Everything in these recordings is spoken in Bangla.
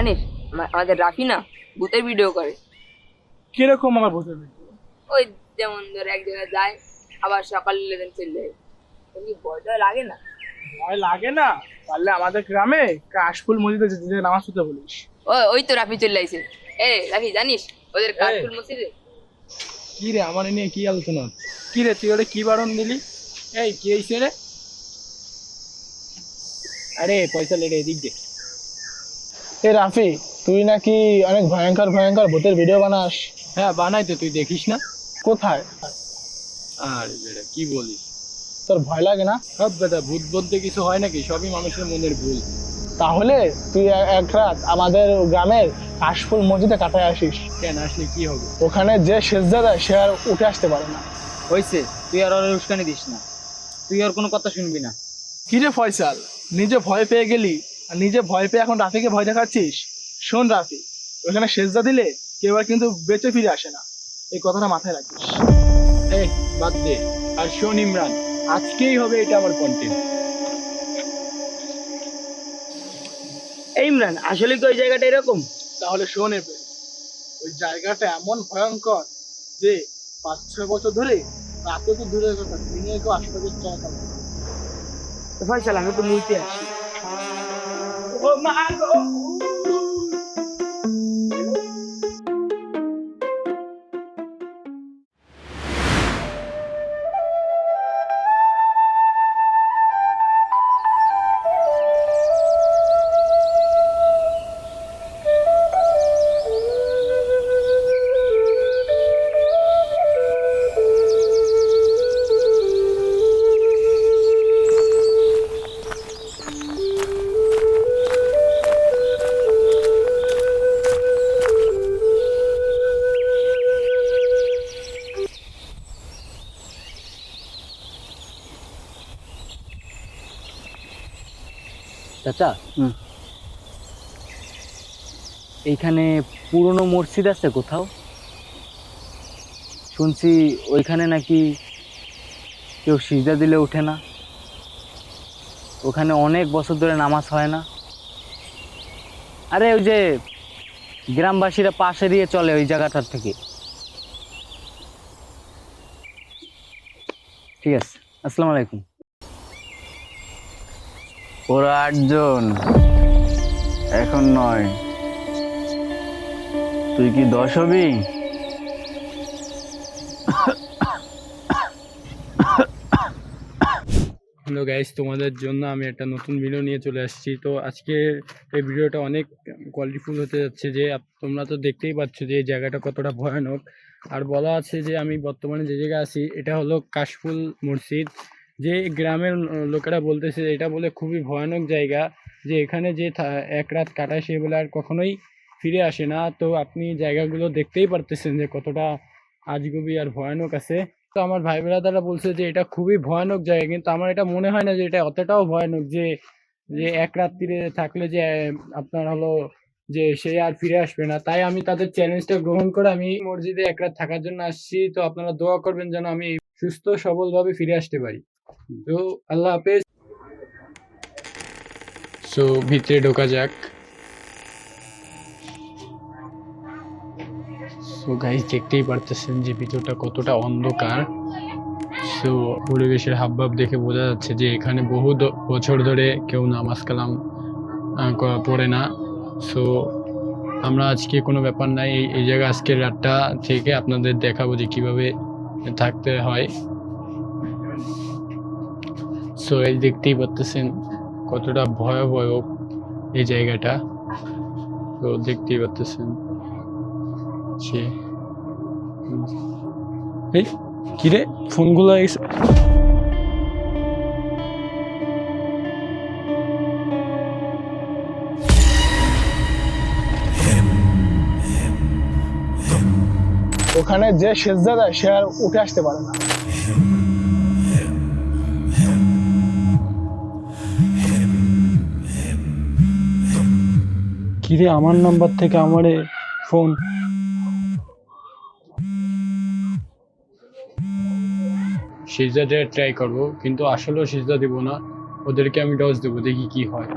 জানিস? আমাদের রাফি না ভূতের ভিডিও করে। কীরকম আমার ভূতের ভিডিও ওই যেমন ধর এক জায়গায় যায় আবার সকালে লেদেন চলে যায়। কি ভয় লাগে না। ভয় লাগে না? পারলে আমাদের গ্রামে কাশফুল মসজিদে যেতে নামাজ পড়তে বলিস। ওই ওই তো রাফি চলে আইছে। এ রাফি জানিস? ওদের কাশফুল মসজিদে। কি রে আমার নিয়ে কি আলোচনা কি রে তুই ওরে কি বারণ দিলি? এই কি হয়েছে রে? আরে পয়সা লেগে এদিক দে এ রাফি তুই নাকি অনেক ভয়ঙ্কর ভয়ঙ্কর ভূতের ভিডিও বানাস। হ্যাঁ বানাই তো তুই দেখিস না? কোথায়? আর বেটা কি বলিস? তোর ভয় লাগে না? সব বেটা ভূত বলতে কিছু হয় নাকি? সবই মানুষের মনের ভুল। তাহলে তুই এক রাত আমাদের গ্রামের কাশফুল মসজিদে কাটায় আসিস। কেন আসলে কি হবে? ওখানে যে সেজদা দেয় সে আর উঠে আসতে পারে না। হয়েছে তুই আর ওর উস্কানি দিস না। তুই আর কোনো কথা শুনবি না। কি রে ফয়সাল নিজে ভয় পেয়ে গেলি? আর নিজে ভয় পেয়ে এখন রাফিকে ভয় দেখাচ্ছিস? শোন রাফি ওখানে সেজদা দিলে কেউ আর কিন্তু বেঁচে ফিরে আসে না। এই কথাটা মাথায় রাখিস। এই বাদ দে। আর শোন ইমরান আজকেই হবে এটা আমার কন্টেন্ট এই ইমরান আসলে কি ওই জায়গাটা এরকম? তাহলে শোন এবার। ওই জায়গাটা এমন ভয়ঙ্কর যে পাঁচ ছয় বছর ধরে রাতে তো দূরের কথা দিনে কেউ আশেপাশে চলা চলে না। ফয়সাল আমি তো মুইতে আসি। Huwag maago. চাচা? এইখানে পুরনো মসজিদ আছে কোথাও? শুনছি ওইখানে নাকি কেউ সিজদা দিলে ওঠে না। ওখানে অনেক বছর ধরে নামাজ হয় না। আরে ওই যে গ্রামবাসীরা পাশে দিয়ে চলে ওই জায়গাটার থেকে। ঠিক আছে আসসালামু আলাইকুম। ওরা আটজন। এখন নয়। তুই কি দশ হবি? হ্যালো গাইস তোমাদের জন্য আমি একটা নতুন ভিডিও নিয়ে চলে আসছি। তো আজকে এই ভিডিওটা অনেক কোয়ালিটিফুল হতে যাচ্ছে যে তোমরা তো দেখতেই পাচ্ছ যে, এই জায়গাটা কতটা ভয়ানক। আর বলা আছে যে, আমি বর্তমানে যে জায়গায় আছি, এটা হলো কাশফুল মসজিদ। যে গ্রামের লোকেরা বলতেছে, এটা বলে খুবই ভয়ানক জায়গা, যে এখানে যে এক রাত কাটায় সে বলে আর কখনোই ফিরে আসে না। তো আপনি জায়গাগুলো দেখতেই পারতেছেন যে কতটা আজগুবি আর ভয়ানক আছে। তো আমার ভাই ব্রাদাররা বলছে যে এটা খুবই ভয়ানক জায়গা, কিন্তু আমার এটা মনে হয় না যে এটা অতটাও ভয়ানক যে যে এক রাত্রিরে থাকলে যে, আপনার হলো যে সে আর ফিরে আসবে না। তাই আমি তাদের চ্যালেঞ্জটা গ্রহণ করে আমি মসজিদে এক রাত থাকার জন্য আসছি। তো আপনারা দোয়া করবেন যেন আমি সুস্থ সবলভাবে ফিরে আসতে পারি। আল্লাহ হাফেজ। সো ভিতরে ঢোকা যাক। সো গাইজ দেখতেই পারতেছেন যে ভিতরটা কতটা অন্ধকার। সো পরিবেশের হাবভাব দেখে বোঝা যাচ্ছে যে এখানে বহু বছর ধরে কেউ নামাজ কালাম পড়ে না। সো আমরা আজকে কোনো ব্যাপার নাই। এই এই জায়গায় আজকের রাতটা থেকে আপনাদের দেখাবো যে কীভাবে থাকতে হয়। সো এই দেখতেই পারতেছেন কতটা ভয়াবহ এই জায়গাটা। তো দেখতেই পাচ্ছেন সে। এই কিরে ফোনগুলো ওখানে যে দেয় সে আর উঠে আসতে পারে না। কিরে, আমার নাম্বার থেকে আমার ফোন সিজদাটা ট্রাই করব, কিন্তু আসলেও সিজদা দেবো না। ওদেরকে আমি ডজ দেবো, দেখি কি হয়।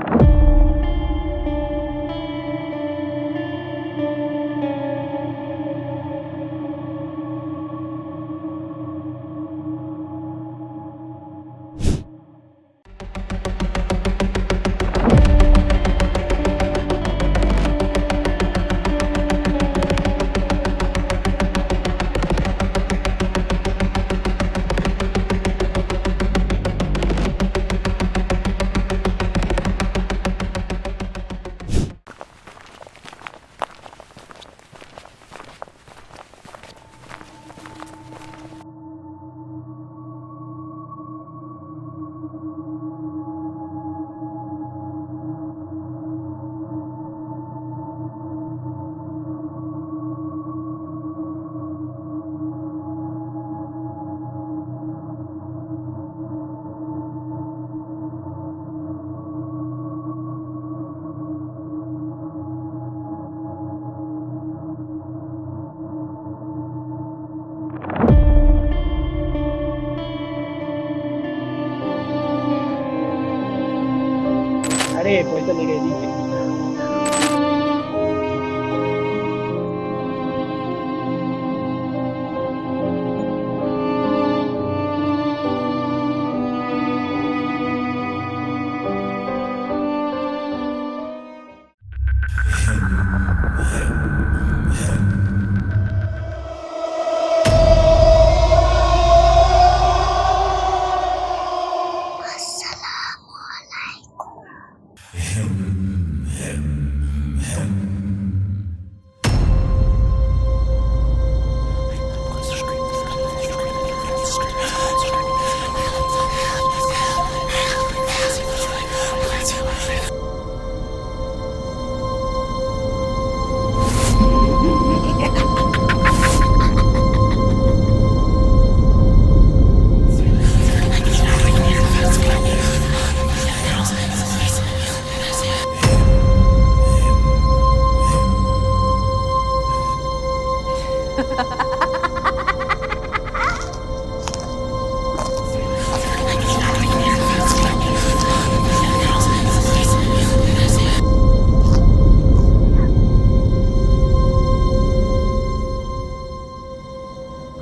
আরে পয়সা লেগে দিয়েছে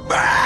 Bah.